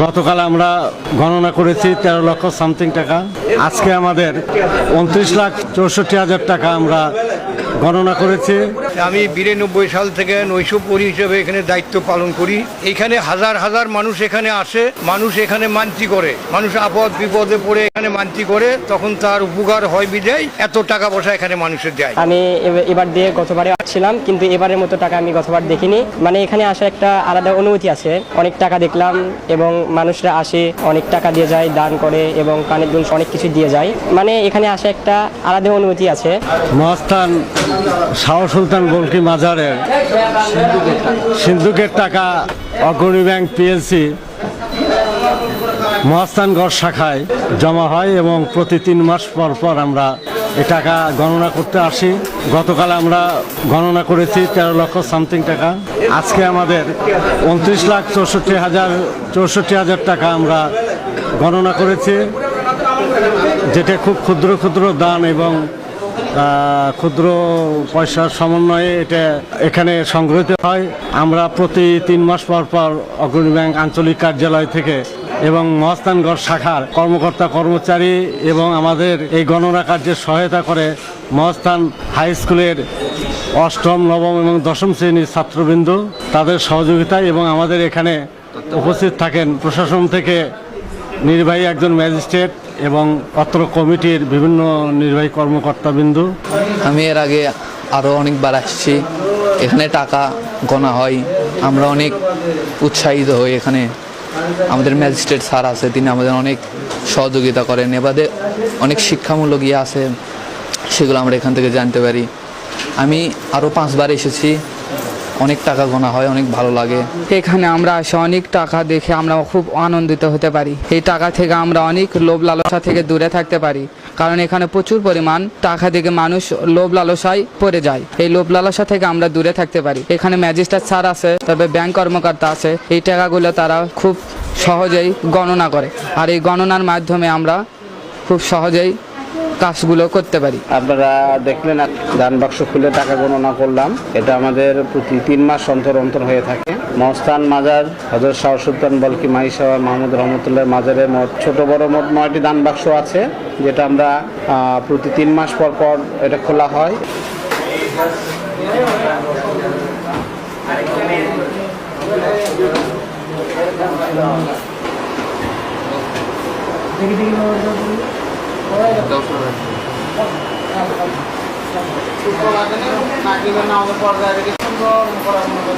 গতকাল আমরা গণনা করেছি তেরো লক্ষ সামথিং টাকা। আজকে আমাদের উনত্রিশ লাখ চৌষট্টি হাজার টাকা আমরা গণনা করেছি। আমি বিরানব্বই সাল থেকে নৈশপরি হিসেবে এখানে দায়িত্ব পালন করি। এখানে হাজার হাজার মানুষ এখানে আসে, মানুষ এখানে মানতি করে, মানুষ আপদ বিপদে পড়ে এখানে মানতি করে তখন তার উপকার হয় বিদায়। এত টাকা পয়সা এখানে মানুষের যায় আমি এব- এবার দিয়ে গতবারে আসছিলাম কিন্তু এবারের মতো টাকা আমি গতবার দেখিনি। মানে এখানে আসা একটা আলাদা অনুভূতি আছে। অনেক টাকা দেখলাম এবং মানুষরা আসে অনেক টাকা দিয়ে যায় দান করে এবং কানের দুল অনেক কিছু দিয়ে যায়। মানে এখানে আসা একটা আলাদা অনুভূতি আছে। মহাস্থান শাহ সুলতান বলকি মাজারের সিন্ধুকের টাকা অগ্রণী ব্যাংক পিএলসি মহাস্থানগড় শাখায় জমা হয় এবং প্রতি তিন মাস পর পর আমরা এ টাকা গণনা করতে আসি। গতকাল আমরা গণনা করেছি তেরো লক্ষ সামথিং টাকা। আজকে আমাদের উনত্রিশ লাখ চৌষট্টি হাজার চৌষট্টি হাজার টাকা আমরা গণনা করেছি। যেটা খুব ক্ষুদ্র ক্ষুদ্র দান এবং ক্ষুদ্র পয়সার সমন্বয়ে এটা এখানে সংগৃহীত হয়। আমরা প্রতি তিন মাস পর পর অগ্রণী ব্যাংক আঞ্চলিক কার্যালয় থেকে এবং মহাস্থানগড় শাখার কর্মকর্তা, কর্মচারী এবং আমাদের এই গণনা কার্যের সহায়তা করে মহাস্থান হাই স্কুলের অষ্টম, নবম এবং দশম শ্রেণির ছাত্রবৃন্দ তাদের সহযোগিতায় এবং আমাদের এখানে উপস্থিত থাকেন প্রশাসন থেকে নির্বাহী একজন ম্যাজিস্ট্রেট এবং অত্র কমিটির বিভিন্ন নির্বাহী কর্মকর্তাবৃন্দ। আমি এর আগে আরও অনেকবার আসছি। এখানে টাকা গোনা হয়। আমরা অনেক উৎসাহিত হই এখানে। আমাদের ম্যাজিস্ট্রেট স্যার আছে, তিনি আমাদের অনেক সহযোগিতা করেন, এবারে অনেক শিক্ষামূলক ইয়ে আছে, সেগুলো আমরা এখান থেকে জানতে পারি। আমি আরও পাঁচবার এসেছি, অনেক টাকা গোনা হয়, অনেক ভালো লাগে। এখানে আমরা এসে অনেক টাকা দেখে আমরা খুব আনন্দিত হতে পারি। এই টাকা থেকে আমরা অনেক লোভ লালসা থেকে দূরে থাকতে পারি। কারণ এখানে প্রচুর পরিমাণ টাকা থেকে মানুষ লোভ লালসায় পড়ে যায়। এই লোভ লালসা থেকে আমরা দূরে থাকতে পারি। এখানে ম্যাজিস্ট্রেট স্যার আছে, তবে ব্যাংক কর্মকর্তা আছে। এই টাকাগুলো তারা খুব সহজেই গণনা করে। আর এই গণনার মাধ্যমে আমরা খুব সহজেই কাজগুলো করতে পারি। আপনারা দেখলেন দান বাক্স খুলে টাকা গণনা করলাম। এটা আমাদের প্রতি তিন মাস অন্তর অন্তর হয়ে থাকে। মহস্তান মাজার হজরত শাহ সুলতান বলকি মাইশা মাহমুদ রহমতুল্লাহ মাজারে মোট ছোট বড় মোট নয়টি দান বাক্স আছে যেটা আমরা প্রতি তিন মাস পর পর এটা খোলা হয়। শুক্র লাগে না নাকি না আমাদের পর্যায়ে রেখে সুন্দর করার মতো